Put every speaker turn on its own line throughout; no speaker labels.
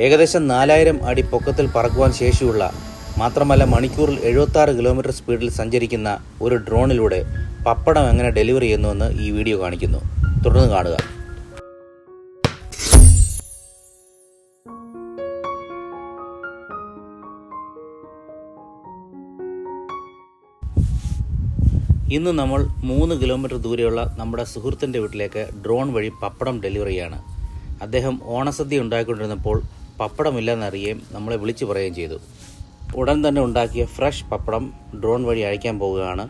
ഏകദേശം നാലായിരം അടി പൊക്കത്തിൽ പറക്കുവാൻ ശേഷിയുള്ള മാത്രമല്ല മണിക്കൂറിൽ എഴുപത്തി ആറ് കിലോമീറ്റർ സ്പീഡിൽ സഞ്ചരിക്കുന്ന ഒരു ഡ്രോണിലൂടെ പപ്പടം എങ്ങനെ ഡെലിവറി ചെയ്യുന്നുവെന്ന് ഈ വീഡിയോ കാണിക്കുന്നു. തുടർന്ന് കാണുക. ഇന്ന് നമ്മൾ മൂന്ന് കിലോമീറ്റർ ദൂരെയുള്ള നമ്മുടെ സുഹൃത്തിന്റെ വീട്ടിലേക്ക് ഡ്രോൺ വഴി പപ്പടം ഡെലിവറിയാണ് അദ്ദേഹം ഓണസദ്യ ഉണ്ടാക്കിക്കൊണ്ടിരുന്നപ്പോൾ പപ്പടമില്ലെന്നറിയുകയും നമ്മളെ വിളിച്ചു പറയുകയും ചെയ്തു. ഉടൻ തന്നെ ഉണ്ടാക്കിയ ഫ്രഷ് പപ്പടം ഡ്രോൺ വഴി അയക്കാൻ പോവുകയാണ്.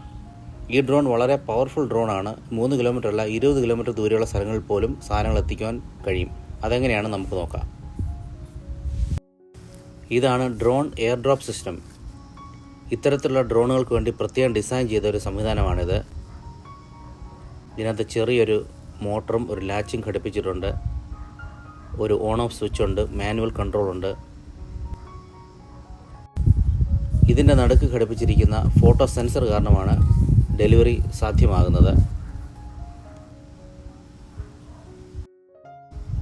ഈ ഡ്രോൺ വളരെ പവർഫുൾ ഡ്രോണാണ്. മൂന്ന് കിലോമീറ്റർ അല്ല ഇരുപത് കിലോമീറ്റർ ദൂരെയുള്ള സ്ഥലങ്ങളിൽ പോലും സാധനങ്ങൾ എത്തിക്കുവാൻ കഴിയും. അതെങ്ങനെയാണ് നമുക്ക് നോക്കാം. ഇതാണ് ഡ്രോൺ എയർ ഡ്രോപ്പ് സിസ്റ്റം. ഇത്തരത്തിലുള്ള ഡ്രോണുകൾക്ക് വേണ്ടി പ്രത്യേകം ഡിസൈൻ ചെയ്ത ഒരു സംവിധാനമാണിത്. ഇതിനകത്ത് ചെറിയൊരു മോട്ടറും ഒരു ലാച്ചും ഘടിപ്പിച്ചിട്ടുണ്ട്. ഒരു ഓൺ ഓഫ് സ്വിച്ച് ഉണ്ട് മാനുവൽ കൺട്രോൾ ഉണ്ട്. ഇതിന്റെ നടുക്ക് ഘടിപ്പിച്ചിരിക്കുന്ന ഫോട്ടോ സെൻസർ കാരണമാണ് ഡെലിവറി സാധ്യമാകുന്നത്.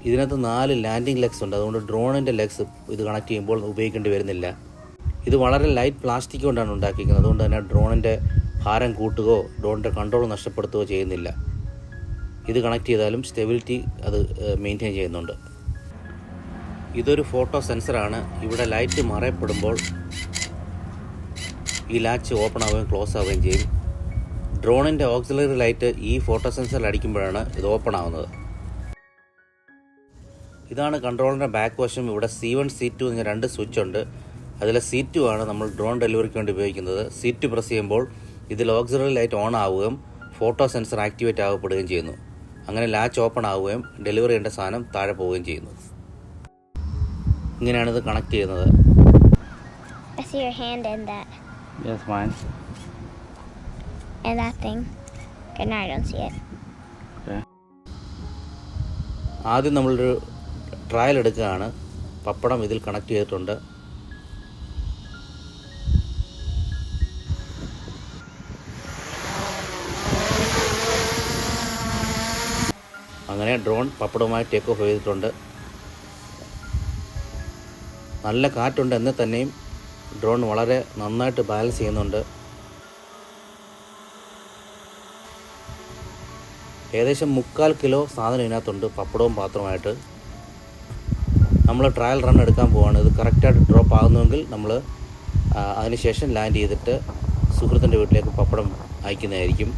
ഇതിനകത്ത് നാല് ലാൻഡിംഗ് ലെഗ്സ് ഉണ്ട്. അതുകൊണ്ട് ഡ്രോണിന്റെ ലെഗ്സ് ഇത് കണക്ട് ചെയ്യുമ്പോൾ ഉപയോഗിക്കേണ്ടി വരുന്നില്ല. ഇത് വളരെ ലൈറ്റ് പ്ലാസ്റ്റിക് കൊണ്ടാണ് ഉണ്ടാക്കിയിരിക്കുന്നത്. അതുകൊണ്ട് തന്നെ ഡ്രോണിന്റെ ഭാരം കൂട്ടുകയോ ഡ്രോണിന്റെ കൺട്രോൾ നഷ്ടപ്പെടുത്തുകയോ ചെയ്യുന്നില്ല. ഇത് കണക്ട് ചെയ്താലും സ്റ്റെബിലിറ്റി അത് മെയിന്റെയിൻ ചെയ്യുന്നുണ്ട്. ഇതൊരു ഫോട്ടോ സെൻസറാണ്. ഇവിടെ ലൈറ്റ് മറയപ്പെടുമ്പോൾ ഈ ലാച്ച് ഓപ്പൺ ആവുകയും ക്ലോസ് ആവുകയും ചെയ്യും. ഡ്രോണിന്റെ ഓക്സിലറി ലൈറ്റ് ഈ ഫോട്ടോ സെൻസറിൽ അടിക്കുമ്പോഴാണ് ഇത് ഓപ്പൺ ആവുന്നത്. ഇതാണ് കൺട്രോളിന്റെ ബാക്ക് വശം. ഇവിടെ സി വൺ സി ടു എന്ന രണ്ട് സ്വിച്ച് ഉണ്ട്. അതിലെ സി ടു ആണ് നമ്മൾ ഡ്രോൺ ഡെലിവറിക്ക് വേണ്ടി ഉപയോഗിക്കുന്നത്. സി ടു പ്രസ് ചെയ്യുമ്പോൾ ഇതിൽ ഓക്സിലറി ലൈറ്റ് ഓൺ ആവുകയും ഫോട്ടോ സെൻസർ ആക്ടിവേറ്റ് ആകപ്പെടുകയും ചെയ്യുന്നു. അങ്ങനെ ലാച്ച് ഓപ്പൺ ആവുകയും ഡെലിവറി ചെയ്യേണ്ട സാധനം താഴെ പോവുകയും ചെയ്യുന്നു. ഇങ്ങനെയാണ് ഇത് കണക്ട് ചെയ്യുന്നത്
I see your hand in that
Yes, mine.
and that thing. Okay, now I don't see it.
ആദ്യം നമ്മളൊരു ട്രയൽ എടുക്കുകയാണ് പപ്പടം ഇതിൽ കണക്ട് ചെയ്തിട്ടുണ്ട് അങ്ങനെ ഡ്രോൺ പപ്പടവുമായി ടേക്ക് ഓഫ് ചെയ്തിട്ടുണ്ട് നല്ല കാറ്റുണ്ട് എന്ന് തന്നെയും ഡ്രോൺ വളരെ നന്നായിട്ട് ബാലൻസ് ചെയ്യുന്നുണ്ട്. ഏകദേശം മുക്കാൽ കിലോ സാധനം ഇതിനകത്തുണ്ട് പപ്പടവും പാത്രമായിട്ട് നമ്മൾ ട്രയൽ റൺ എടുക്കാൻ പോവാണ്. ഇത് കറക്റ്റായിട്ട് ഡ്രോപ്പ് ആകുന്നുവെങ്കിൽ നമ്മൾ അതിനുശേഷം ലാൻഡ് ചെയ്തിട്ട് സുഹൃത്തിന്റെ വീട്ടിലേക്ക് പപ്പടം അയക്കുന്നതായിരിക്കും.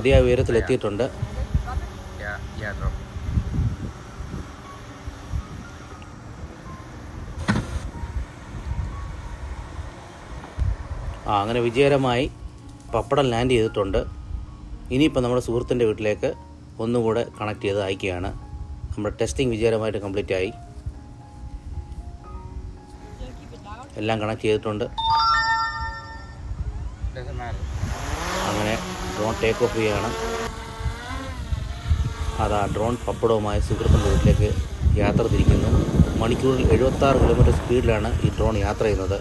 മതിയായ
ഉയരത്തിൽ എത്തിയിട്ടുണ്ട്.
ആ അങ്ങനെ വിജയകരമായി പപ്പടം ലാൻഡ് ചെയ്തിട്ടുണ്ട്. ഇനിയിപ്പോൾ നമ്മുടെ സുഹൃത്തിന്റെ വീട്ടിലേക്ക് ഒന്നുകൂടെ കണക്ട് ചെയ്ത് അയക്കുകയാണ്. നമ്മുടെ ടെസ്റ്റിംഗ് വിജയകരമായിട്ട് കംപ്ലീറ്റ് ആയി. എല്ലാം കണക്ട് ചെയ്തിട്ടുണ്ട്. അങ്ങനെ ഡ്രോൺ ടേക്ക് ഓഫ് ചെയ്യുകയാണ്. അതാ ഡ്രോൺ പപ്പടവുമായി സുഹൃത്തിന്റെ വീട്ടിലേക്ക് യാത്ര തിരിക്കുന്നു. മണിക്കൂറിൽ എഴുപത്താറ് കിലോമീറ്റർ സ്പീഡിലാണ് ഈ ഡ്രോൺ യാത്ര ചെയ്യുന്നത്.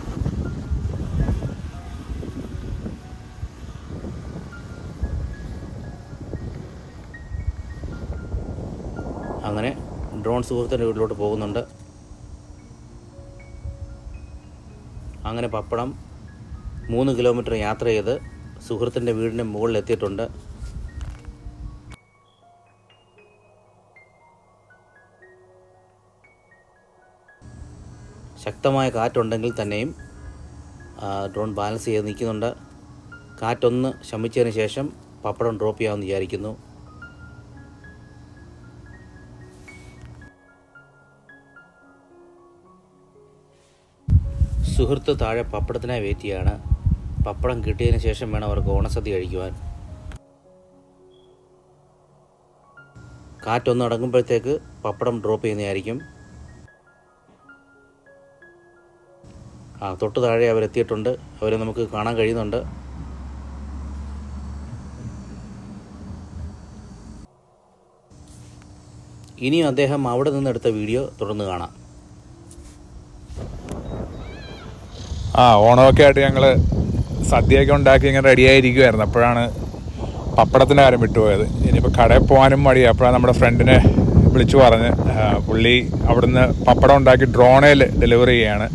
അങ്ങനെ ഡ്രോൺ സുഹൃത്തിന്റെ വീട്ടിലോട്ട് പോകുന്നുണ്ട്. അങ്ങനെ പപ്പടം മൂന്ന് കിലോമീറ്റർ യാത്ര ചെയ്ത് സുഹൃത്തിന്റെ വീടിന്റെ മുകളിൽ എത്തിയിട്ടുണ്ട് ശക്തമായ കാറ്റുണ്ടെങ്കിൽ തന്നെയും ഡ്രോൺ ബാലൻസ് ചെയ്ത് നിൽക്കുന്നുണ്ട്. കാറ്റൊന്ന് ശമിച്ചതിന് ശേഷം പപ്പടം ഡ്രോപ്പ് ചെയ്യാമെന്ന് വിചാരിക്കുന്നു. സുഹൃത്ത് താഴെ പപ്പടത്തിനായി വെയിറ്റ് പപ്പടം കിട്ടിയതിന് ശേഷം വേണം അവർക്ക് ഓണസദ്യ കഴിക്കുവാൻ. കാറ്റൊന്ന് അടങ്ങുമ്പോഴത്തേക്ക് പപ്പടം ഡ്രോപ്പ് ചെയ്യുന്നതായിരിക്കും. ആ തൊട്ട് താഴെ അവരെത്തിയിട്ടുണ്ട്. അവരെ നമുക്ക് കാണാൻ കഴിയുന്നുണ്ട്. ഇനിയും അദ്ദേഹം അവിടെ നിന്നെടുത്ത വീഡിയോ തുടർന്ന് കാണാം.
ആ ഓണമൊക്കെ ആയിട്ട് ഞങ്ങൾ സദ്യയൊക്കെ ഉണ്ടാക്കി ഇങ്ങനെ റെഡി ആയിരിക്കുമായിരുന്നു അപ്പോഴാണ് പപ്പടത്തിന്റെ കാര്യം വിട്ടുപോയത്. ഇനിയിപ്പോൾ കടയിൽ പോകാനും മടി അപ്പോഴാണ് നമ്മുടെ ഫ്രണ്ടിനെ വിളിച്ചു പറഞ്ഞ് പുള്ളി അവിടുന്ന് പപ്പടം ഉണ്ടാക്കി ഡ്രോണയിൽ ഡെലിവറി ചെയ്യാണ്.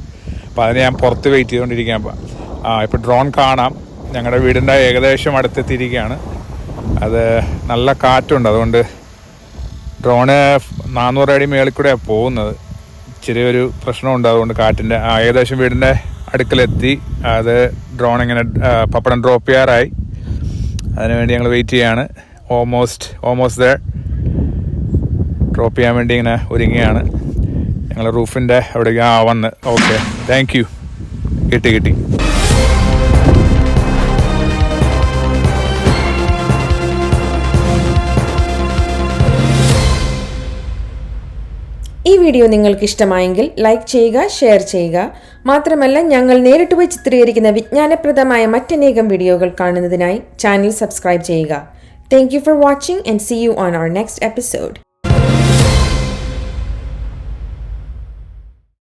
അപ്പോൾ അതിന് ഞാൻ പുറത്ത് വെയിറ്റ് ചെയ്തുകൊണ്ടിരിക്കാം അപ്പോൾ ആ ഇപ്പോൾ ഡ്രോൺ കാണാം. ഞങ്ങളുടെ വീടിന്റെ ഏകദേശം അടുത്തെത്തിയിരിക്കുകയാണ്. അത് നല്ല കാറ്റുണ്ട്. അതുകൊണ്ട് ഡ്രോണ് നാനൂറ് അടി മേളിൽ കൂടെയാണ് പോകുന്നത്. ഇച്ചിരി ഒരു പ്രശ്നമുണ്ട്. അതുകൊണ്ട് കാറ്റിന്റെ ആ, ഏകദേശം വീടിന്റെ അടുക്കലെത്തി. അത് ഡ്രോൺ ഇങ്ങനെ പപ്പടം ഡ്രോപ്പ് ചെയ്യാറായി. അതിനുവേണ്ടി ഞങ്ങൾ വെയിറ്റ് ചെയ്യാണ്. ഓൾമോസ്റ്റ് ഓൾമോസ്റ്റ് ദ ഡ്രോപ്പ് ചെയ്യാൻ വേണ്ടി ഇങ്ങനെ ഒരുങ്ങിയാണ് ഞങ്ങൾ റൂഫിന്റെ അവിടെ ആ വന്ന്. ഓക്കെ താങ്ക് യു കിട്ടി കിട്ടി.
ഈ വീഡിയോ നിങ്ങൾക്ക് ഇഷ്ടമായെങ്കിൽ ലൈക്ക് ചെയ്യുക ഷെയർ ചെയ്യുക. മാത്രമല്ല ഞങ്ങൾ നേരിട്ട് പോയി ചിത്രീകരിക്കുന്ന വിജ്ഞാനപ്രദമായ മറ്റനേകം വീഡിയോകൾ കാണുന്നതിനായി ചാനൽ സബ്സ്ക്രൈബ് ചെയ്യുക. Thank you for watching and see you on our next episode